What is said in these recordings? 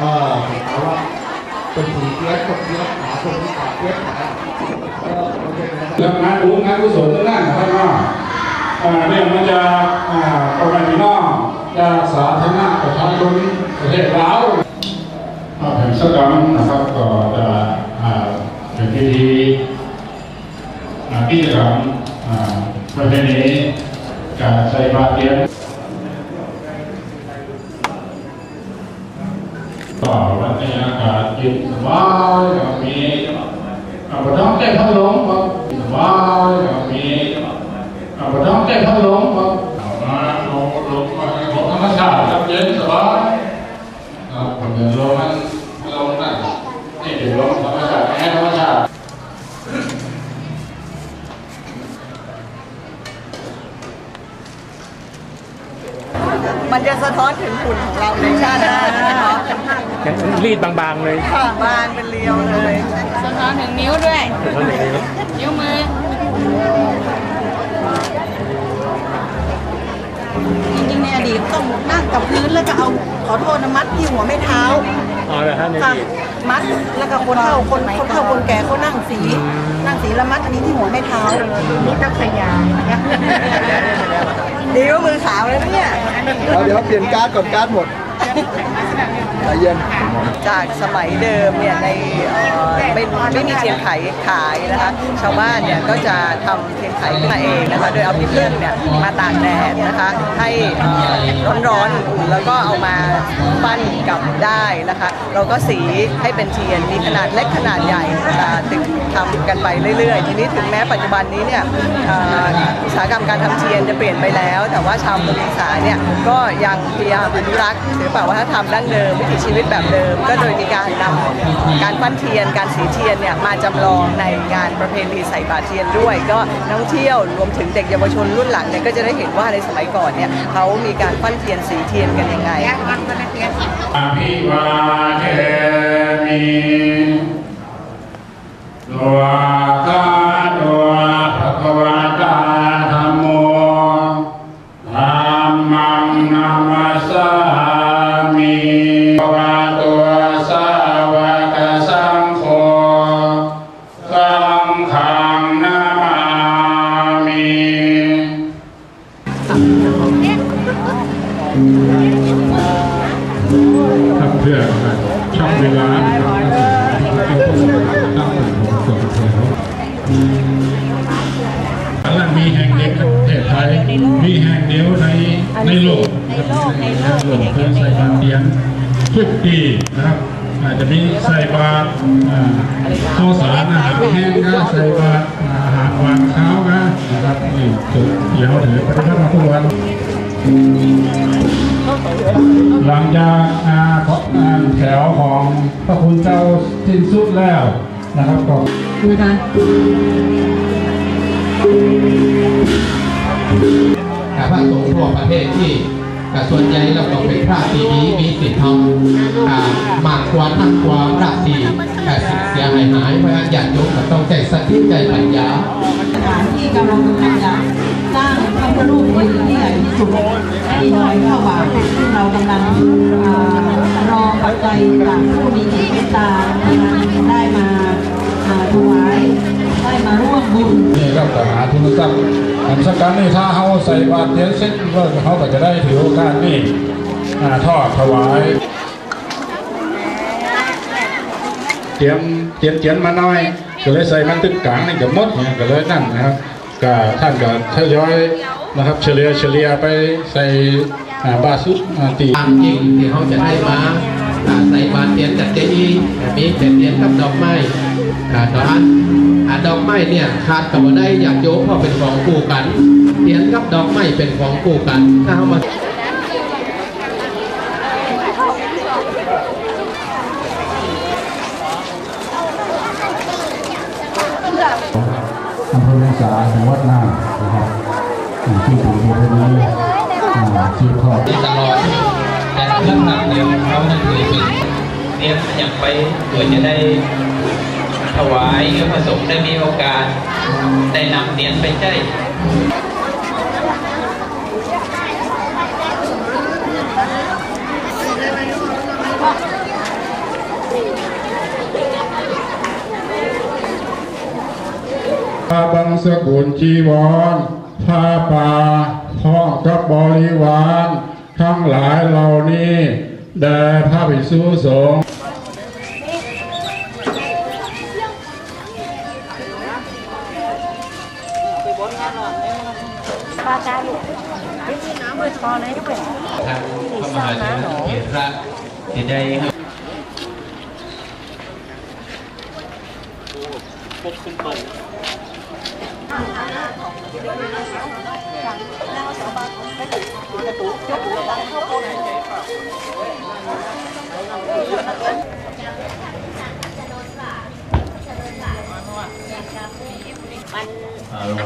เออเพราะว่าเป็นสีเกี้ยนคนเกี้ยขาคนที่ขาเกี้ยนะครับแล้วงานบุญงานกุศลนั่นนะครับว่าอ่าเนี่ยมันจะอ่าประมาณพี่น้องจะสาธารณะประชาชนประเทศลาวอ่าแผ่นสกรรมนะครับก็จะเป็นพิธีอ่ากิจกรรมประเพณีการใส่บาตรเตียน ပြေသမားကမင်းဗဒံတဲ့ခလုံး มันจะสะท้อนถึงหุ่นของเราในชาติหน้านะคะยังรีดบางๆเลยค่ะบานเป็นเรียวเลยสะท้อนถึงนิ้วด้วย เท่าไหร่เลยนิ้วมือจริงๆในอดีตต้องนั่งกับพื้นแล้วก็เอาขอโทษนะมัดที่หัวไม่เท้า อ๋อเลยฮะในค่ะรีด มัด แล้วก็คนเฒ่าคนคนเฒ่าคนแก่เขานั่งสี นั่งสีแล้วมัดอันนี้ที่หัวไม่เท้านี่ต้องขยายดีว่ามือขาวแล้วเนี่ยเอาเดี๋ยวเปลี่ยนการ์ดก่อนการ์ดหมด จเย็นจากสมัยเดิมเนี่ยในเอ่อไม่ไม่มีเทียนไขขายนะคะชาวบ้านเนี่ยก็จะทำเทียนไขขึ้นมาเองนะคะโดยเอาพี่พึ่งเนี่ยมาตากแดดนะคะให้ร้อนๆอุ่นแล้วก็เอามาปั้นกลับได้นะคะ เราก็สีให้เป็นเทียนมีขนาดเล็กขนาดใหญ่นะถึงทำกันไปเรื่อยๆ ทีนี้ถึงแม้ปัจจุบันนี้เนี่ยอุตสาหกรรมการทำเทียนจะเปลี่ยนไปแล้ว แต่ว่าชาวกรีสายเนี่ยก็ยังพยายามอนุรักษ์ศิลปวัฒนธรรมดั้งเดิมวิถีชีวิตแบบเดิม ก็โดยมีการนำการปั้นเทียน การสีเทียนเนี่ยมาจำลองในงานประเพณีใส่บาตรเทียนด้วย ก็นักท่องเที่ยวรวมถึงเด็กเยาวชนรุ่นหลังเนี่ยก็จะได้เห็นว่าในสมัยก่อนเนี่ยเขามีการปั้นเทียนสีเทียนกันยังไงอภิวาเทมิตัวกาตัวภะควะตาธัมโมธัมมังนามัสสา เพื่อช่องเวลานะครับตั้งแต่ผมเกิดแถวและมีแห่งเดียวในประเทศไทย มีแห่งเดียวในในโลกนะครับในโลกเพื่อใส่บาตรเตียนทุกปีนะครับอาจจะมีใส่บาตรข้าวสารอาหารแห้งก็ใส่บาตรอาหารวานข้าวก็นะครับนี่จุดเดี๋ยวถือปฏิบัติมาทุกวัน หลังจากอาของอ่าแถวของพระคุณเจ้าสิ้นสุดแล้วนะครับก็แต่พระสงฆ์ทั่วประเทศที่แต่ส่วนใหญ่เราต้องเป็นพระที่มีมีสิทธิ์ทำอ่ามากกว่านักกว่าพระที่แต่สิ่งเสียหายหายเพราะฉะนั้นญาติโยกต้องใจสติใจปัญญาสถานที่กำลังกำลังจะสร้าง ระพุทธรูปองค์ที่ใหญ่ที่สุดที่ดอยข้าวหวานซึ่งเรากำลังอ่ารอปัจจัยจากผู้มีจิตเมตตาได้มาอ่าถวายได้มาร่วมบุญนี่ครับทหารทุนทรัพย์อันสกันนี่ถ้าเขาใส่บาตรเย็นเสร็จก็เขาก็จะได้ถือโอกาสนี่อ่าทอดถวายเตรียมเตรียมเตรียมมาหน่อย ก็เลยใส่มันตึกกลางนี่ก็หมดเนี่ยก็เลยนั่นนะครับก็ท่านก็ทยอย นะครับ เฉลี่ยเฉลี่ยไปใส่อ่าบาสุดอ่าตีตามจริงที่เขาจะได้มาอ่าใส่บาตรเทียนจัดเจดีย์มีเป็นเทียนกับดอกไม้อ่าดอกอันอ่าดอกไม้เนี่ยขาดกับว่าได้อยากโยมเพราะเป็นของคู่กันเทียนกับดอกไม้เป็นของคู่กันถ้าเขามาอำเภอเมืองสาจังหวัดน่านนะครับ อยู่ที่กรุงเทนี้คิดพอตลอดแต่เรื่องหนักเนี่ยเขาเนี่ยเคยเป็นเตรียมอยากไปเพื่อจะได้ถวายหรือผสมได้มีโอกาสได้นำเหรียญไปใช้บังสกุลชีวร ผ้าป่าพร้อมกับบริวารทั้งหลายเหล่านี้แด่พระภิกษุสงฆ์ทางพระมหาเถรเถระที่ได้อ่าหลวง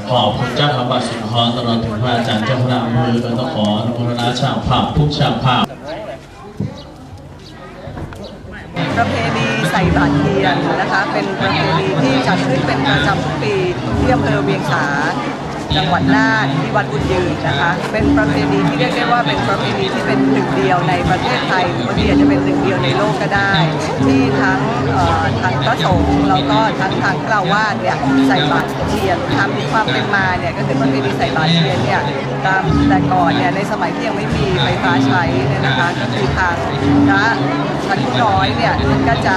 พ่อพระเจ้าพระบาทสมเด็จตลอดถึงพระอาจารย์เจ้าคณะอำเภอก็ต้องขออนุโมทนาชางภาพทุกชางภาพ ประเพณี ใส่บาตรเทียนนะคะ เป็นประเพณีที่จัดขึ้นเป็นประจำทุกปีที่อำเภอเวียงสา จังหวัดน่านที่วัดบุญยืนนะคะ เป็นประเพณีที่เรียกได้ว่าเป็นประเพณีที่เป็นหนึ่งเดียวในประเทศไทยบางทีอาจจะเป็นหนึ่งเดียวในโลกก็ได้ ที่ทั้งเอ่อทางพระสงฆ์แล้วก็ทั้งทางฆราวาเนี่ยใส่บาตรเทียนทำความเป็นมาเนี่ยก็คือประเพณีใส่บาตรเทียนเนี่ยตามแต่ก่อนเนี่ยในสมัยที่ยังไม่มีไฟฟ้าใช้เนี่ยนะคะก็คือทางพระชั้นผู้น้อยเนี่ยก็จะ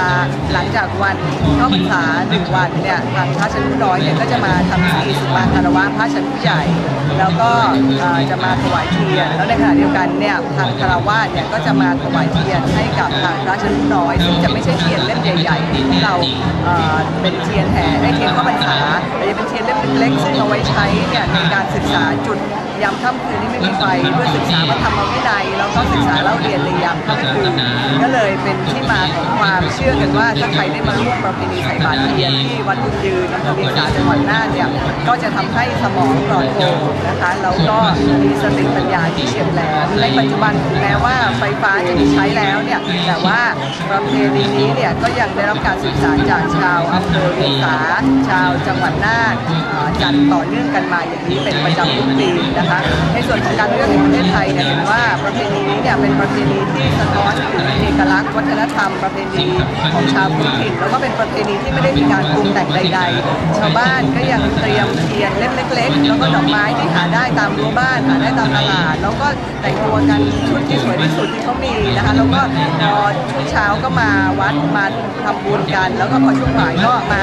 หลังจากวันเข้าพรรษาหนึ่งวันเนี่ยทางพระชั้นผู้น้อยเนี่ยก็จะมาทำพิธีสุมาคารวะพระชนผู้ใหญ่ แล้วก็จะมาถวายเทียน แล้วในขณะเดียวกันเนี่ยทางคารวะเนี่ยก็จะมาถวายเทียนให้กับทางพระชั้นน้อยซึ่งจะไม่ใช่เทียนเล่มใหญ่ๆที่เราเป็นเทียนแห่ให้เทียนเข้าพรรษาแต่จะเป็นเทียนเล่มเล็กๆซึ่งเอาไว้ใช้เนี่ยในการศึกษาจุด ยามค่ำคืนที่ไม่มีไฟเพื่อศึกษาพระธรรมวินัยแล้วก็ศึกษาเล่าเรียนในยามค่ำคืนก็เลยเป็นที่มาของความเชื่อกันว่าถ้าใครได้มาร่วมประเพณีใส่บาตรเทียนที่วัดบุญยืนอำเภอเวียงสาจังหวัดน่านเนี่ยก็จะทำให้สมองปลอดโปร่งนะคะแล้วก็มีสติปัญญาที่เฉียบแหลมในปัจจุบันแม้ว่าไฟฟ้าจะมีใช้แล้วเนี่ยแต่ว่าประเพณีนี้เนี่ยก็ยังได้รับการศึกษาจากชาวอำเภอเวียงสาชาวจังหวัดน่านจัดต่อเนื่องกันมาอย่างนี้เป็นประจำทุกปีนะคะในส่วนของการเลือกในประเทศไทยเนี่ยเห็นว่าประเพณีนี้เนี่ยเป็นประเพณีที่สะท้อนถึงเอกลักษณ์วัฒนธรรม ประเพณีของชาวพื้นถิ่นแล้วก็เป็นประเพณีที่ไม่ได้มีการปรุงแต่งใด ๆ ชาวบ้านก็ยังเตรียมเทียนเล่มเล็ก ๆ แล้วก็ดอกไม้ที่หาได้ตามรั้วบ้านหาได้ตามตลาด แล้วก็แต่งตัวกันชุดที่สวยที่สุดที่เขามีนะคะแล้วก็พอช่วงเช้าก็มาวัดมาทำบุญกัน แล้วก็พอช่วงบ่ายก็มา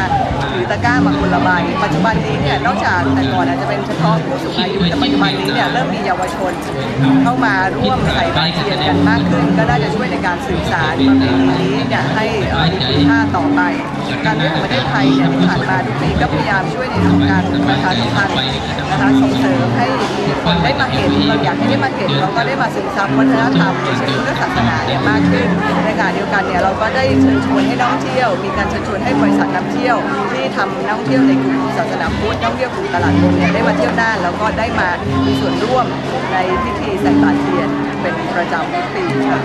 ถือตะกร้ามาคนละใบปัจจุบันนี้เนี่ยนอกจากแต่ก่อนอาจจะเป็นเฉพาะผู้สูงอายุแต่ปัจจุบันนี้เนี่ยเริ่มมีเยาวชน เข้ามาร่วมใส่บาตรเทียนกันมากขึ้น ก็น่าจะช่วยในการสื่อสารประเพณีนี้เนี่ยให้มีคุณค่าต่อไป การเลือกของประเทศไทยเนี่ยที่ผ่านมาทุกปีก็พยายามช่วยในเรื่องของการประชาสัมพันธ์นะคะส่งเสริมให้คนได้มาเห็นเราอยากให้ได้มาเห็นเราก็ได้มาซึมซับวัฒนธรรมเชิงเรื่องศาสน ยวกันเนี่ยเราก็ได้เชิญชวนให้นักท่องเที่ยว มีการเชิญชวนให้บริษัทนำเที่ยวที่ทำนักท่องเที่ยวในกลุ่มศาสนาพุทธนักท่องเที่ยวกลุ่มตลาดบนเนี่ยได้มาเที่ยวน่านแล้วก็ได้มามีส่วนร่วมในพิธีใส่บาตรเทียนเป็นประจำทุกปีค่ะ